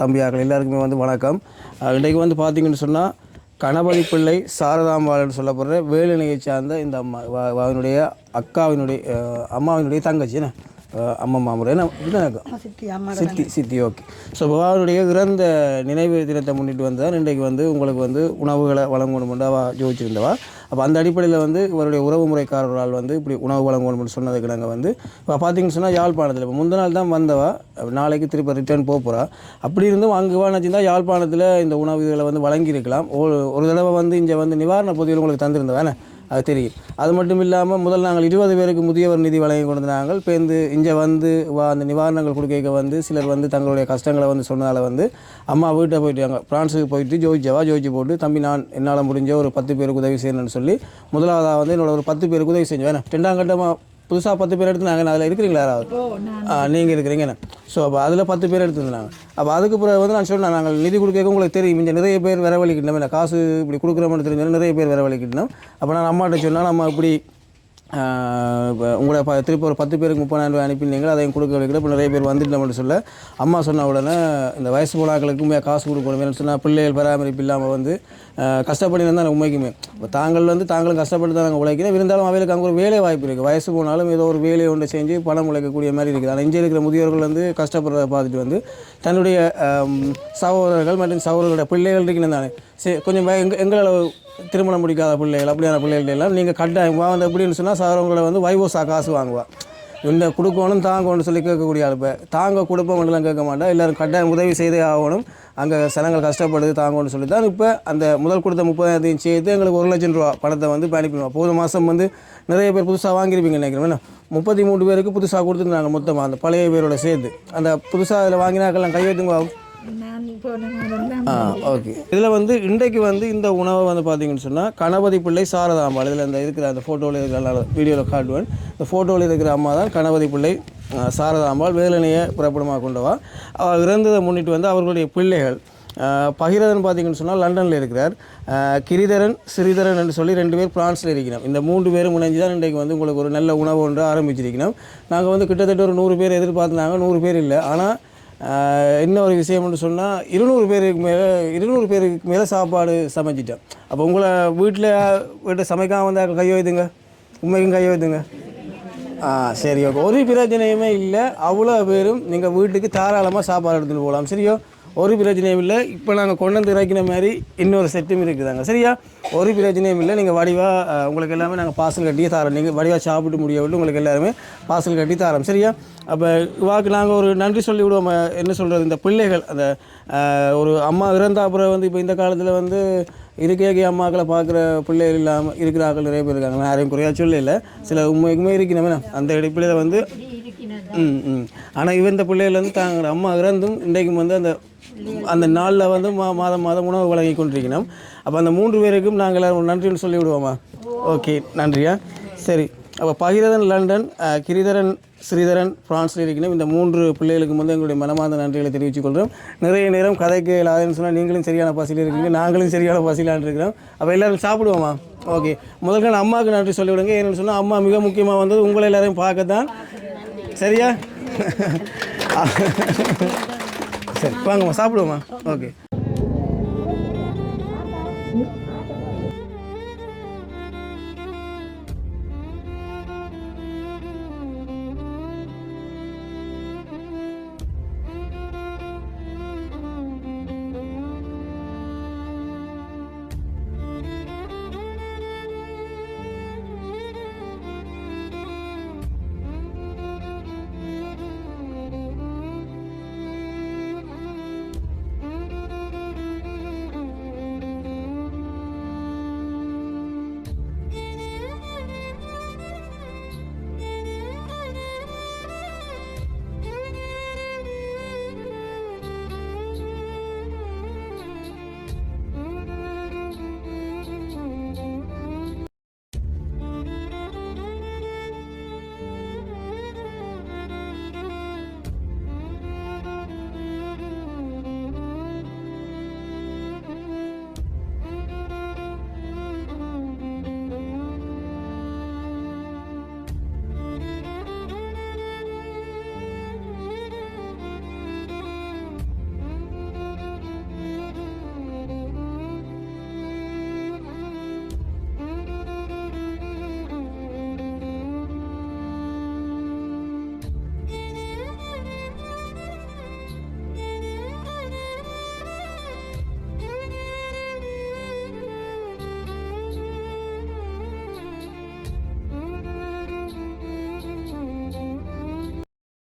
தம்பியார்கள் எல்லாருக்குமே வந்து வணக்கம். இன்றைக்கு வந்து பார்த்தீங்கன்னு சொன்னால் கணபதி பிள்ளை சாரதாம்பாள்னு சொல்லப்படுற வேலுநிலையை சார்ந்த இந்த அம்மா அவனுடைய அக்காவினுடைய அம்மாவினுடைய தங்கச்சி அம்மா மாமுறை என்ன சித்தி சித்தி சித்தி ஓகே. ஸோ அவருடைய இறந்த நினைவு தினத்தை முன்னிட்டு வந்து தான் இன்றைக்கு வந்து உங்களுக்கு வந்து உணவுகளை வழங்கணும் அவ ஜோதிச்சிருந்தவா. அப்போ அந்த அடிப்படையில் வந்து இவருடைய உறவு முறைக்காரர்களால் வந்து இப்படி உணவு வழங்கணும்னு சொன்னதுக்கு நாங்கள் வந்து இப்போ பார்த்தீங்கன்னு சொன்னால் யாழ்ப்பாணத்தில் இப்போ முந்தின நாள் தான் வந்தவா. நாளைக்கு திருப்பி ரிட்டர்ன் போக போகிறா அப்படி இருந்தும் அங்கே வாங்கிச்சிருந்தா யாழ்ப்பாணத்தில் இந்த உணவு இதுகளை வந்து வழங்கியிருக்கலாம். ஒரு ஒரு தடவை வந்து இங்கே வந்து நிவாரண பொதிகள் உங்களுக்கு தந்திருந்தவா அது தெரியும். அது மட்டும் இல்லாமல் முதல் நாங்கள் இருபது பேருக்கு முதியவர் நிதி வழங்கி கொண்டு நாங்கள் இப்போ இந்த இங்கே வந்து வா அந்த நிவாரணங்கள் கொடுக்க வந்து சிலர் வந்து தங்களுடைய கஷ்டங்களை வந்து சொன்னதால் வந்து அம்மா வீட்டை போயிட்டாங்க பிரான்ஸுக்கு போயிட்டு ஜோதிச்சவா ஜோதிச்சு போட்டு தம்பி நான் என்னால் முடிஞ்ச ஒரு பத்து பேருக்கு உதவி செய்யணும்னு சொல்லி முதலாவதாக வந்து என்னோட ஒரு பத்து பேருக்கு உதவி செஞ்சேன் வேணா ரெண்டாம் கட்டமாக புதுசாக பத்து பேர் எடுத்து நாங்கள் அதில் இருக்கிறீங்களா யாராவது? நீங்கள் இருக்கிறீங்கண்ணே ஸோ அப்போ அதில் பத்து பேர் எடுத்துருந்தாங்க அப்போ அதுக்கு பிறகு வந்து நான் சொன்னேன் நாங்கள் நிதி கொடுக்க உங்களுக்கு தெரியும். இங்கே நிறைய பேர் வரவழிக்கிட்டோம். என்ன காசு இப்படி கொடுக்குறோம்னு தெரிஞ்சாலும் நிறைய பேர் வரவழிக்கிட்டோம். அப்போ நான் அம்மாட்ட சொன்னால் நம்ம இப்படி உங்களை ப திருப்பி ஒரு பத்து பேருக்கு முப்பதாயிரம் ரூபாய் அனுப்பியிருந்தீங்களா அதையும் கொடுக்க வைக்கிற இப்போ நிறைய பேர் வந்துட்டோம்னு சொல்ல அம்மா சொன்ன உடனே இந்த வயசு போனாக்களுக்குமே காசு கொடுக்கணும். சொன்னால் பிள்ளைகள் பராமரிப்பு இல்லாமல் வந்து ஆஹ் இருந்தால் உண்மைக்குமே. இப்போ தாங்கள் வந்து தாங்களும் கஷ்டப்பட்டு தான் நாங்கள் உழைக்கிறோம். இருந்தாலும் அவைகளுக்கு அங்கே ஒரு வேலை வாய்ப்பு இருக்குது வயசு போனாலும் ஏதோ ஒரு வேலையை ஒன்று செஞ்சு பணம் உழைக்கக்கூடிய மாதிரி இருக்குது. ஆனால் இங்கே இருக்கிற முதியோர்கள் வந்து கஷ்டப்படுறத பார்த்துட்டு வந்து தன்னுடைய சகோதரர்கள் மற்றும் சகோதரர்களுடைய பிள்ளைகள் இருக்கணும் தானே. சரி கொஞ்சம் எங்க எங்களை திருமணம் முடிக்காத பிள்ளைகள் அப்படியான பிள்ளைகள் எல்லாம் நீங்கள் கட்டாயம் வாங்க வந்து எப்படின்னு சொன்னால் சார் உங்களை வந்து வைவோசா காசு வாங்குவாள் இந்த கொடுக்கணும் தாங்கணும்னு சொல்லி கேட்கக்கூடிய ஆள் இப்போ. தாங்க கொடுப்போம்லாம் கேட்க மாட்டா. எல்லோரும் கட்டாயம் உதவி செய்தே ஆகணும். அங்கே சனங்கள் கஷ்டப்படுது தாங்கணும்னு சொல்லி தான் இப்போ அந்த முதல் கொடுத்த முப்பதாயிரத்தையும் சேர்த்து எங்களுக்கு ஒரு லட்சம் ரூபா பணத்தை வந்து இப்போ அனுப்பிடுவோம் போன மாதம் வந்து நிறைய பேர் புதுசாக வாங்கியிருப்பீங்க நினைக்கிறேன். என்ன? முப்பத்தி மூணு பேருக்கு புதுசாக கொடுத்துருந்தாங்க மொத்தமாக அந்த பழைய பேரோட சேர்த்து. அந்த புதுசாக அதில் வாங்கினாக்கெல்லாம் கையெழுத்துங்க ஓகே. இதில் வந்து இன்றைக்கு வந்து இந்த உணவை வந்து பார்த்தீங்கன்னு சொன்னால் கணபதி பிள்ளை சாரதாம்பாள் இதில் இந்த இருக்கிற அந்த ஃபோட்டோவில் இருக்கிற வீடியோவில் காட்டுவேன். இந்த ஃபோட்டோவில் இருக்கிற அம்மா தான் கணபதி பிள்ளை சாரதா சாரதாம்பாள் வேலனையை புறப்படமாக கொண்டவா. அவர் இறந்ததை முன்னிட்டு வந்து அவர்களுடைய பிள்ளைகள் பகிரதன் பார்த்தீங்கன்னு சொன்னால் லண்டனில் இருக்கிறார். கிரிதரன் சிறிதரன் என்று சொல்லி ரெண்டு பேர் பிரான்ஸில் இருக்கிறோம். இந்த மூன்று பேரும் இணைஞ்சு தான் இன்றைக்கு வந்து உங்களுக்கு ஒரு நல்ல உணவு ஒன்று ஆரம்பிச்சிருக்கணும் நாங்கள் வந்து கிட்டத்தட்ட ஒரு நூறு பேர் எதிர்பார்த்துனாங்க நூறு பேர் இல்லை. ஆனால் ஆஹ் என்ன ஒரு விஷயம்னு சொன்னால் இருநூறு பேருக்கு மேலே இருநூறு பேருக்கு மேலே சாப்பாடு சமைச்சிட்டேன். அப்போ உங்களை வீட்டில் வீட்டை சமைக்காமல் வந்தால் கையெழுதுங்க உண்மைக்கும் கை ஆ சரி ஓகே. ஒரு பிரச்சனையுமே இல்லை. அவ்வளோ பேரும் நீங்கள் வீட்டுக்கு தாராளமாக சாப்பாடு எடுத்துகிட்டு போகலாம். சரியோ? ஒரு பிரச்சனையும் இல்லை. இப்போ நாங்கள் கொண்டு வந்து இறக்கின மாதிரி இன்னொரு செட்டும் இருக்குதாங்க. சரியா? ஒரு பிரச்சனையும் இல்லை. நீங்கள் வடிவாக உங்களுக்கு எல்லாமே நாங்கள் பார்சல் கட்டியே தரோம். நீங்கள் வடிவாக சாப்பிட்டு முடிய விட்டு உங்களுக்கு எல்லாருமே பார்சல் கட்டி தரோம். சரியா? அப்போ வாக்கு நாங்கள் ஒரு நன்றி சொல்லி விடுவோம். என்ன சொல்கிறது இந்த பிள்ளைகள் அந்த ஒரு அம்மா இறந்த அப்புறம் வந்து இப்போ இந்த காலத்தில் வந்து இருக்கே அம்மாக்களை பார்க்குற பிள்ளைகள் இல்லாமல் இருக்கிற ஆக்கள் நிறைய பேர் இருக்காங்க. யாரையும் குறையா சொல்லல. சில உண்மைக்குமே இருக்கணுமே. அந்த அடிப்படையில் வந்து ம் ம். ஆனால் இவன் இந்த பிள்ளைகள் தாங்க அம்மா இறந்தும் இன்றைக்கும் வந்து அந்த அந்த நாளில் வந்து மா மாதம் மாதம் உணவு வழங்கி கொண்டிருக்கணும் அப்போ அந்த மூன்று பேருக்கும் நாங்கள் நன்றின்னு சொல்லி விடுவோமா? ஓகே நன்றியா? சரி அப்போ பகிரதன் லண்டன் கிரிதரன் ஸ்ரீதரன் ஃப்ரான்ஸில் இருக்கணும் இந்த மூன்று பிள்ளைகளுக்கு வந்து எங்களுடைய மனமார்ந்த நன்றிகளை தெரிவித்துக் கொள்கிறோம். நிறைய நேரம் கதைக்கு இல்லாதுன்னு சொன்னால் நீங்களும் சரியான பசியில் இருக்கீங்க நாங்களும் சரியான பசியிலான் இருக்கிறோம். அப்போ எல்லோரும் சாப்பிடுவோமா? ஓகே முதல்ல அம்மாவுக்கு நன்றி சொல்லிவிடுங்க. ஏன்னு சொன்னால் அம்மா மிக முக்கியமாக வந்து உங்களை எல்லோரையும் பார்க்க தான் சரியா? சரி வாங்கம்மா சாப்பிடுவோம்மா. ஓகே.